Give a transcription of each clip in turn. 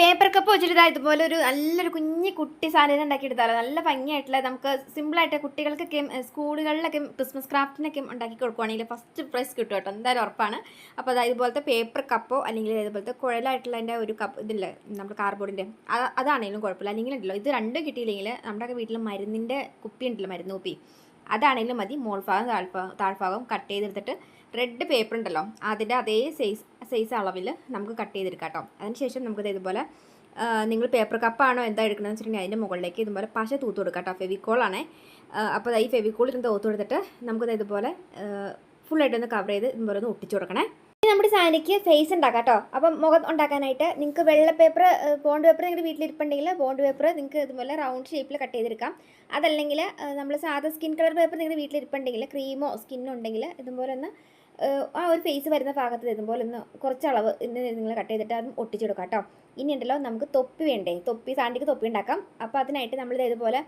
Paper cup വെച്ചിട്ട് ഇതാ ഇതുപോലെ ഒരു നല്ലൊരു കുഞ്ഞി കുട്ടി സാധനം ഉണ്ടാക്കി എടുത്താലോ നല്ല ഭംഗിയായിട്ടുള്ള നമുക്ക് സിമ്പിളായിട്ട് കുട്ടികൾക്കൊക്കെ സ്കൂളുകളിലൊക്കെ ക്രിസ്മസ് ക്രാഫ്റ്റിനൊക്കെ ഉണ്ടാക്കി കൊടുക്കുവാണെങ്കിൽ ഫസ്റ്റ് പ്രൈസ് കിട്ടും കേട്ടോ. എന്തായാലും ഉറപ്പാണ്. അപ്പോൾ അതായത് ഇതുപോലത്തെ പേപ്പർ കപ്പോ അല്ലെങ്കിൽ ഇതുപോലത്തെ കുഴലായിട്ടുള്ള അതിന്റെ ഒരു കപ്പ് ഇതില്ല നമ്മുടെ കാർഡ്ബോർഡിന്റെ അതാണെങ്കിലും കുഴപ്പമില്ല. അല്ലെങ്കിൽ ഉണ്ടല്ലോ ഇത് രണ്ടും കിട്ടിയില്ലെങ്കിൽ നമ്മുടെ വീട്ടിൽ മരുന്നിന്റെ കുപ്പി ഉണ്ടല്ലോ മരുന്ന് കുപ്പി. അതാണെങ്കിലും മതി. മോൾഭാഗം താഴ്ഭാഗം താഴ്ഭാഗം കട്ട് ചെയ്തെടുത്തിട്ട് റെഡ് പേപ്പർ ഉണ്ടല്ലോ അതിന്റെ അതേ സൈസ് സൈസ് അളവിൽ നമുക്ക് കട്ട് ചെയ്തെടുക്കാം കേട്ടോ. അതിനുശേഷം നമുക്ക് ഇതുപോലെ നിങ്ങൾ പേപ്പർ കപ്പാണോ എന്താ എടുക്കണമെന്ന് വെച്ചിട്ടുണ്ടെങ്കിൽ അതിന്റെ മുകളിലേക്ക് ഇതുപോലെ പശ തൂത്ത് കൊടുക്കാം കേട്ടോ. ഫെവിക്കോളാണേ അപ്പോൾ ഈ ഫെവിക്കോൾ ഇതിന് തോത്ത് കൊടുത്തിട്ട് നമുക്കത് ഇതുപോലെ ഫുള്ളായിട്ടൊന്ന് കവർ ചെയ്ത് ഇതുപോലെ ഒന്ന് ഒട്ടിച്ചു കൊടുക്കണേ. നമ്മുടെ സാനിക്ക് ഫേസ് ഉണ്ടാക്കാം കേട്ടോ. അപ്പം മുഖം ഉണ്ടാക്കാനായിട്ട് നിങ്ങൾക്ക് വെള്ള പേപ്പർ ബോണ്ട് പേപ്പർ നിങ്ങളുടെ വീട്ടിലിരിപ്പുണ്ടെങ്കിൽ ബോണ്ട് പേപ്പർ നിങ്ങൾക്ക് ഇതുപോലെ റൗണ്ട് ഷേപ്പിൽ കട്ട് ചെയ്തെടുക്കാം. അതല്ലെങ്കിൽ നമ്മൾ സാധാ സ്കിൻ കളർ പേപ്പർ നിങ്ങളുടെ വീട്ടിലിരിപ്പുണ്ടെങ്കിൽ ക്രീമോ സ്കിന്നോ ഉണ്ടെങ്കിൽ ഇതുപോലെ ഒന്ന് ആ ഒരു ഫേസ് വരുന്ന ഭാഗത്ത് പോലെ ഒന്ന് കുറച്ച് അളവ് നിങ്ങൾ കട്ട് ചെയ്തിട്ട് അതും ഒട്ടിച്ചെടുക്കാം കേട്ടോ. ഇനി ഉണ്ടല്ലോ നമുക്ക് തൊപ്പി വേണ്ടേ? തൊപ്പി സാണ്ടിക്ക് തൊപ്പി ഉണ്ടാക്കാം. അപ്പോൾ അതിനായിട്ട് നമ്മൾ ഇതേപോലെ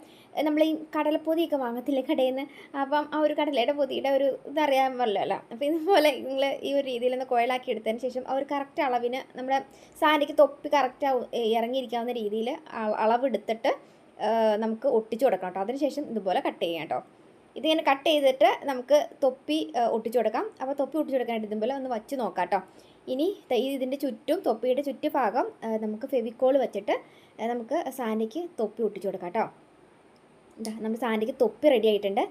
നമ്മൾ ഈ കടലപ്പൊതിയൊക്കെ വാങ്ങത്തില്ലേ കടയിൽ നിന്ന് അപ്പം ആ ഒരു കടലയുടെ പൊതിയുടെ ഒരു ഇതറിയാൻ പറ്റില്ല അപ്പോൾ ഇതുപോലെ നിങ്ങൾ ഈ ഒരു രീതിയിൽ ഒന്ന് കുഴലാക്കി എടുത്തതിന് ശേഷം ആ ഒരു കറക്റ്റ് അളവിന് നമ്മുടെ സാരിക്ക് തൊപ്പി കറക്റ്റ് ഇറങ്ങിയിരിക്കാവുന്ന രീതിയിൽ അളവെടുത്തിട്ട് നമുക്ക് ഒട്ടിച്ചു കൊടുക്കാം കേട്ടോ. അതിനുശേഷം ഇതുപോലെ കട്ട് ചെയ്യാം കേട്ടോ. ഇതിങ്ങനെ കട്ട് ചെയ്തിട്ട് നമുക്ക് തൊപ്പി ഒട്ടിച്ചു കൊടുക്കാം. അപ്പോൾ തൊപ്പി ഒട്ടിച്ചു കൊടുക്കാനായിട്ട് ഇതുപോലെ ഒന്ന് വച്ച് നോക്കാം കേട്ടോ. ഇനി ഇതിന്റെ ചുറ്റും തൊപ്പിയുടെ ചുറ്റുഭാഗം ഭാഗം നമുക്ക് ഫെവിക്കോൾ വെച്ചിട്ട് നമുക്ക് സാൻഡിക്ക് തൊപ്പി ഒട്ടിച്ചു കൊടുക്കാം കേട്ടോ. ഇതാ നമ്മുടെ സാൻഡിക്ക് തൊപ്പി റെഡി ആയിട്ടുണ്ട്.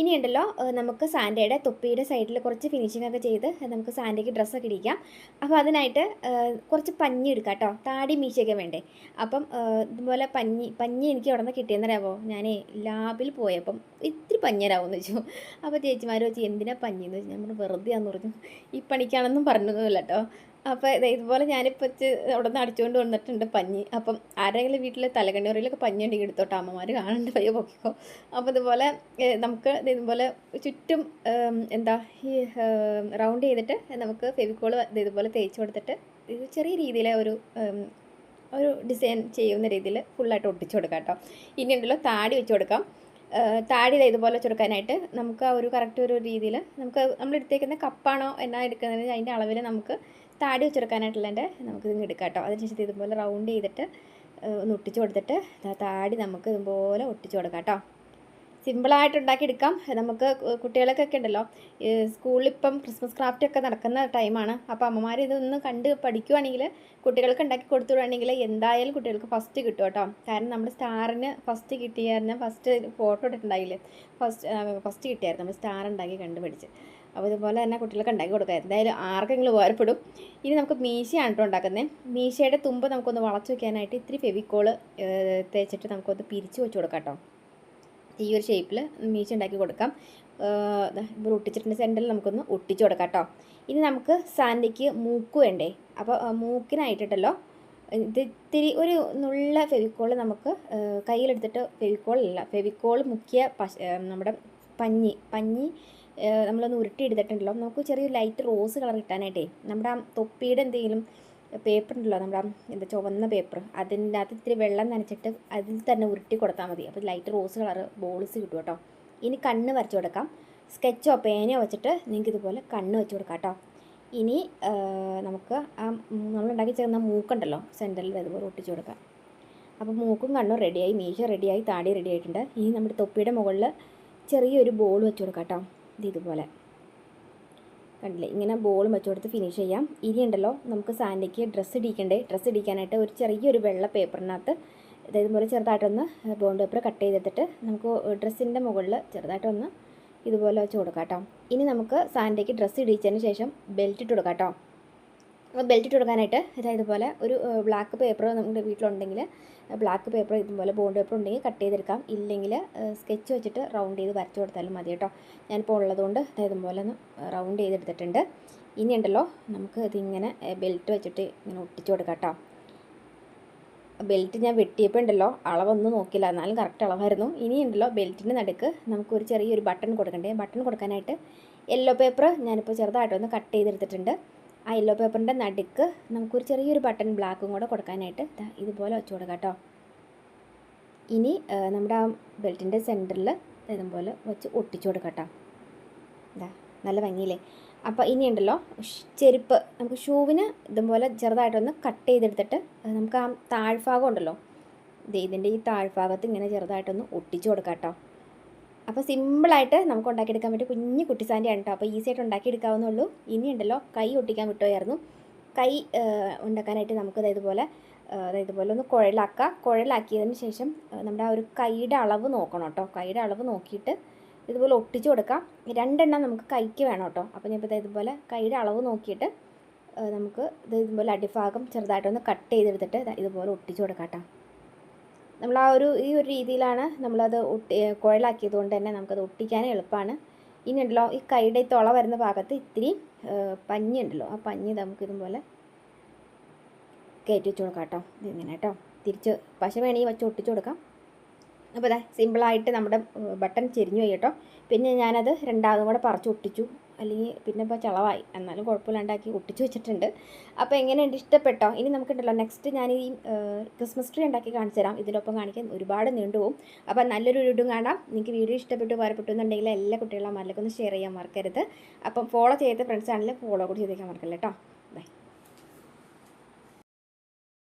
ഇനി ഉണ്ടല്ലോ നമുക്ക് സാൻഡയുടെ തൊപ്പിയുടെ സൈഡിൽ കുറച്ച് ഫിനിഷിംഗ് ഒക്കെ ചെയ്ത് നമുക്ക് സാൻഡയ്ക്ക് ഡ്രസ്സൊക്കെ ഇടിക്കാം. അപ്പോൾ അതിനായിട്ട് കുറച്ച് പഞ്ഞി എടുക്കാം കേട്ടോ. താടി മീശയൊക്കെ വേണ്ടേ? അപ്പം ഇതുപോലെ പഞ്ഞി പഞ്ഞി എനിക്ക് നിന്ന് കിട്ടിയെന്നറിയാവോ? ഞാൻ ലാബിൽ പോയപ്പം ഇത്തിരി പഞ്ഞരാമെന്ന് വെച്ചു അപ്പോൾ ചേച്ചിമാർ വെച്ച് എന്തിനാ പഞ്ഞിയെന്ന് വെച്ചു ഞാൻ പറഞ്ഞു വെറുതെ ആന്ന് പറഞ്ഞു. ഈ പണിക്കാണെന്നും പറഞ്ഞതൊന്നുമില്ല കേട്ടോ. അപ്പോൾ ഇതുപോലെ ഞാനിപ്പോൾ അവിടെ നിന്ന് അടിച്ചുകൊണ്ട് വന്നിട്ടുണ്ട് പഞ്ഞി. അപ്പം ആരെങ്കിലും വീട്ടിൽ തലകണ്ണൂറിലൊക്കെ പഞ്ഞി ഉണ്ടെങ്കിൽ എടുത്തോട്ടെ അമ്മമാർ കാണേണ്ട പയ്യോ പൊക്കിക്കോ അപ്പോൾ ഇതുപോലെ നമുക്ക് ഇതുപോലെ ചുറ്റും എന്താ ഈ റൗണ്ട് ചെയ്തിട്ട് നമുക്ക് ഫെവിക്കോൾ ഇതുപോലെ തേച്ച് കൊടുത്തിട്ട് ഇത് ചെറിയ രീതിയിലെ ഒരു ഒരു ഡിസൈൻ ചെയ്യുന്ന രീതിയിൽ ഫുള്ളായിട്ട് ഒട്ടിച്ചു കൊടുക്കാം കേട്ടോ. ഇനി ഉണ്ടല്ലോ താടി വെച്ച് കൊടുക്കാം. താടി ഇതുപോലെ വെച്ച് കൊടുക്കാനായിട്ട് നമുക്ക് ആ ഒരു കറക്റ്റ് ഒരു രീതിയിൽ നമുക്ക് നമ്മൾ എടുത്തേക്കുന്ന കപ്പാണോ എന്നാ എടുക്കുന്നത് അതിന്റെ അളവിൽ നമുക്ക് താടി വെച്ചെടുക്കാനായിട്ടുള്ളതിന്റെ നമുക്ക് ഇത് എടുക്കാം കേട്ടോ. അതിനുശേഷം ഇതുപോലെ റൗണ്ട് ചെയ്തിട്ട് ഒന്ന് ഒട്ടിച്ചു കൊടുത്തിട്ട് താടി നമുക്ക് ഇതുപോലെ ഒട്ടിച്ചു കൊടുക്കാം കേട്ടോ. സിമ്പിളായിട്ട് ഉണ്ടാക്കിയെടുക്കാം നമുക്ക് കുട്ടികളൊക്കെ ഉണ്ടല്ലോ സ്കൂളിലിപ്പം ക്രിസ്മസ് ക്രാഫ്റ്റ് ഒക്കെ നടക്കുന്ന ടൈമാണ് അപ്പോൾ അമ്മമാർ ഇതൊന്ന് കണ്ട് പഠിക്കുവാണെങ്കിൽ കുട്ടികൾക്ക് ഉണ്ടാക്കി കൊടുത്തുവിടുകയാണെങ്കിൽ എന്തായാലും കുട്ടികൾക്ക് ഫസ്റ്റ് കിട്ടും കേട്ടോ. കാരണം നമ്മുടെ സ്റ്റാറിന് ഫസ്റ്റ് കിട്ടിയായിരുന്നു ഫസ്റ്റ് ഫോട്ടോ ഇട്ടിട്ടുണ്ടായില്ലേ? ഫസ്റ്റ് ഫസ്റ്റ് കിട്ടിയായിരുന്നു. നമ്മൾ സ്റ്റാർ ഉണ്ടാക്കി കണ്ടുപിടിച്ച്. അപ്പോൾ ഇതുപോലെ തന്നെ കുട്ടികൾക്ക് ഉണ്ടാക്കി കൊടുക്കുക. എന്തായാലും ആർക്കെങ്കിലും ഉപകാരപ്പെടും. ഇനി നമുക്ക് മീശയാണ് കേട്ടോ ഉണ്ടാക്കുന്നത്. മീശയുടെ തുമ്പ് നമുക്കൊന്ന് വളച്ചു വയ്ക്കാനായിട്ട് ഇത്തിരി ഫെവിക്കോൾ തേച്ചിട്ട് നമുക്കൊന്ന് പിരിച്ചു വെച്ച് കൊടുക്കാം കേട്ടോ. ഈ ഒരു ഷേപ്പിൽ മീശ ഉണ്ടാക്കി കൊടുക്കാം. ഇപ്പോൾ ഒട്ടിച്ചിട്ടുണ്ട് സെന്ററിൽ നമുക്കൊന്ന് ഒട്ടിച്ചു കൊടുക്കാം കേട്ടോ. ഇനി നമുക്ക് സാൻഡിക്ക് മൂക്ക് വേണ്ടേ? അപ്പോൾ മൂക്കിനായിട്ടുണ്ടല്ലോ ഇത് ഇത്തിരി ഒരു നുള്ള ഫെവിക്കോൾ നമുക്ക് കയ്യിലെടുത്തിട്ട് ഫെവിക്കോൾ അല്ല ഫെവിക്കോൾ മുക്കിയ നമ്മുടെ പഞ്ഞി പഞ്ഞി നമ്മളൊന്ന് ഉരുട്ടി എടുത്തിട്ടുണ്ടല്ലോ നമുക്ക് ചെറിയൊരു ലൈറ്റ് റോസ് കളർ കിട്ടാനായിട്ടേ നമ്മുടെ ആ തൊപ്പിയുടെ എന്തെങ്കിലും പേപ്പർ ഉണ്ടല്ലോ നമ്മുടെ എന്താ ചുവന്ന പേപ്പർ അതിന്റെ അകത്ത് ഇത്തിരി വെള്ളം നനച്ചിട്ട് അതിൽ തന്നെ ഉരുട്ടി കൊടുത്താൽ മതി. അപ്പോൾ ലൈറ്റ് റോസ് കളർ ബോൾസ് കിട്ടും കേട്ടോ. ഇനി കണ്ണ് വരച്ച് കൊടുക്കാം. സ്കെച്ചോ പേനയോ വെച്ചിട്ട് നിങ്ങൾക്ക് ഇതുപോലെ കണ്ണ് വെച്ച് കൊടുക്കാം കേട്ടോ. ഇനി നമുക്ക് ആ നമ്മളുണ്ടാക്കി ചേർന്ന മൂക്കുണ്ടല്ലോ സെന്ററിൽ അതുപോലെ ഒട്ടിച്ച് കൊടുക്കാം. അപ്പോൾ മൂക്കും കണ്ണും റെഡിയായി മീശ റെഡിയായി താടി റെഡി ആയിട്ടുണ്ട്. ഇനി നമ്മുടെ തൊപ്പിയുടെ മുകളിൽ ചെറിയൊരു ബോൾ വെച്ച് കൊടുക്കാം കേട്ടോ. ഇതുപോലെ. കണ്ടില്ലേ? ഇങ്ങനെ ബോളും വെച്ച് കൊടുത്ത് ഫിനിഷ് ചെയ്യാം. ഇനി ഉണ്ടല്ലോ നമുക്ക് സാൻഡിക്ക് ഡ്രസ്സ് ഇടിക്കണ്ടേ? ഡ്രസ്സ് ഇടിക്കാനായിട്ട് ഒരു ചെറിയൊരു വെള്ള പേപ്പറിനകത്ത് ഇതുപോലെ ചെറുതായിട്ടൊന്ന് ബോണ്ട് പേപ്പർ കട്ട് ചെയ്തെടുത്തിട്ട് നമുക്ക് ഡ്രസ്സിന്റെ മുകളിൽ ചെറുതായിട്ടൊന്ന് ഇതുപോലെ വെച്ച് കൊടുക്കാം കേട്ടോ. ഇനി നമുക്ക് സാൻഡിക്ക് ഡ്രസ്സ് ഇടിച്ചതിന് ശേഷം ബെൽറ്റ് ഇട്ട് കൊടുക്കാം കേട്ടോ. ബെൽറ്റ് ഇട്ട് കൊടുക്കാനായിട്ട് ഇതാ ഇതുപോലെ ഒരു ബ്ലാക്ക് പേപ്പർ നമ്മുടെ വീട്ടിലുണ്ടെങ്കിൽ ബ്ലാക്ക് പേപ്പർ ഇതുപോലെ ബോണ്ട് പേപ്പർ ഉണ്ടെങ്കിൽ കട്ട് ചെയ്തെടുക്കാം. ഇല്ലെങ്കിൽ സ്കെച്ച് വെച്ചിട്ട് റൗണ്ട് ചെയ്ത് വരച്ചു കൊടുത്താലും മതി കേട്ടോ. ഞാനിപ്പോൾ ഉള്ളതുകൊണ്ട് ഇതുപോലെ ഒന്ന് റൗണ്ട് ചെയ്തെടുത്തിട്ടുണ്ട്. ഇനി ഉണ്ടല്ലോ നമുക്ക് ഇതിങ്ങനെ ബെൽറ്റ് വെച്ചിട്ട് ഇങ്ങനെ ഒട്ടിച്ചു കൊടുക്കാം കേട്ടോ. ബെൽറ്റ് ഞാൻ വെട്ടിയപ്പോൾ ഉണ്ടല്ലോ അളവൊന്നും നോക്കില്ല എന്നാലും കറക്റ്റ് അളവായിരുന്നു. ഇനി ഉണ്ടല്ലോ ബെൽറ്റിന്റെ നടുക്ക് നമുക്കൊരു ചെറിയൊരു ബട്ടൺ കൊടുക്കണ്ടേ? ബട്ടൺ കൊടുക്കാനായിട്ട് യെല്ലോ പേപ്പർ ഞാനിപ്പോൾ ചെറുതായിട്ടൊന്ന് കട്ട് ചെയ്തെടുത്തിട്ടുണ്ട്. ആ യെല്ലോ പേപ്പറിന്റെ നടുക്ക് നമുക്കൊരു ചെറിയൊരു ബട്ടൺ ബ്ലാക്കും കൂടെ കൊടുക്കാനായിട്ട് ഇതുപോലെ വെച്ച് കൊടുക്കാം കേട്ടോ. ഇനി നമ്മുടെ ആ ബെൽറ്റിന്റെ സെന്ററിൽ ഇതുപോലെ വെച്ച് ഒട്ടിച്ചു കൊടുക്കാം കേട്ടോ. ഇതാ നല്ല ഭംഗിയില്ലേ? അപ്പോൾ ഇനി ഉണ്ടല്ലോ ഷ് ചെരുപ്പ്. നമുക്ക് ഷൂവിന് ഇതുപോലെ ചെറുതായിട്ടൊന്ന് കട്ട് ചെയ്തെടുത്തിട്ട് നമുക്ക് ആ താഴ്ഭാഗം ഉണ്ടല്ലോ ഇതിന്റെ ഈ താഴ്ഭാഗത്ത് ഇങ്ങനെ ചെറുതായിട്ടൊന്ന് ഒട്ടിച്ചു കൊടുക്കാം കേട്ടോ. അപ്പോൾ സിമ്പിളായിട്ട് നമുക്ക് ഉണ്ടാക്കിയെടുക്കാൻ പറ്റും കുഞ്ഞു കുട്ടിസാന്റെ കേട്ടോ. അപ്പോൾ ഈസി ആയിട്ട് ഉണ്ടാക്കിയെടുക്കാവുന്നുള്ളൂ ഇനി ഉണ്ടല്ലോ കൈ ഒട്ടിക്കാൻ വിട്ടുമായിരുന്നു കൈ ഉണ്ടാക്കാനായിട്ട് നമുക്കത് ഇതുപോലെ അതായത് ഇതുപോലെ ഒന്ന് കുഴലാക്കുക കുഴലാക്കിയതിന് ശേഷം നമ്മുടെ ആ ഒരു കൈയുടെ അളവ് നോക്കണം കേട്ടോ. കൈയുടെ അളവ് നോക്കിയിട്ട് ഇതുപോലെ ഒട്ടിച്ചു കൊടുക്കാം. രണ്ടെണ്ണം നമുക്ക് കൈക്ക് വേണം കേട്ടോ. അപ്പോൾ ഞാൻ ഇപ്പോൾ ഇതുപോലെ കൈയുടെ അളവ് നോക്കിയിട്ട് നമുക്ക് ഇത് ഇതുപോലെ അടിഭാഗം ചെറുതായിട്ടൊന്ന് കട്ട് ചെയ്തെടുത്തിട്ട് ഇതുപോലെ ഒട്ടിച്ചു കൊടുക്കാം കേട്ടോ. നമ്മൾ ആ ഒരു ഈ ഒരു രീതിയിലാണ് നമ്മളത് ഒട്ടി കുഴലാക്കിയത് കൊണ്ട് തന്നെ നമുക്കത് ഒട്ടിക്കാൻ എളുപ്പമാണ്. ഇനി ഉണ്ടല്ലോ ഈ കൈയുടെ തുള വരുന്ന ഭാഗത്ത് ഇത്തിരി പഞ്ഞി ഉണ്ടല്ലോ ആ പഞ്ഞി നമുക്ക് ഇതുപോലെ കയറ്റി വെച്ച് കൊടുക്കാം കേട്ടോ. ഇതിങ്ങനെ കേട്ടോ. തിരിച്ച് പശ വേണമെങ്കിൽ വെച്ച് ഒട്ടിച്ചു കൊടുക്കാം. അപ്പോൾ അതെ സിമ്പിളായിട്ട് നമ്മുടെ ബട്ടൺ ചെരിഞ്ഞു പോയി കേട്ടോ. പിന്നെ ഞാനത് രണ്ടാമതും കൂടെ പറിച്ച് ഒട്ടിച്ചു. അല്ലെങ്കിൽ പിന്നെ ഇപ്പോൾ ചളവായി. എന്നാലും കുഴപ്പമില്ലാണ്ടാക്കി ഒട്ടിച്ച് വെച്ചിട്ടുണ്ട്. അപ്പോൾ എങ്ങനെയുണ്ട്? ഇഷ്ടപ്പെട്ടോ? ഇനി നമുക്കുണ്ടല്ലോ നെക്സ്റ്റ് ഞാൻ ഈ ക്രിസ്മസ് ട്രീ ഉണ്ടാക്കി കാണിച്ചു തരാം. ഇതിനൊപ്പം കാണിക്കാൻ ഒരുപാട് നീണ്ടുപോകും. അപ്പോൾ നല്ലൊരു വീടും കാണാം. നിങ്ങൾക്ക് വീഡിയോ ഇഷ്ടപ്പെട്ടു ഉപകാരപ്പെട്ടു എന്നുണ്ടെങ്കിൽ എല്ലാ കുട്ടികളും മറക്കൊന്ന് ഷെയർ ചെയ്യാൻ മറക്കരുത്. അപ്പം ഫോളോ ചെയ്ത ഫ്രണ്ട്സ് ആണെങ്കിൽ ഫോളോ കൂടി ചെയ്തേക്കാൻ മറക്കല്ലേ കേട്ടോ ബൈ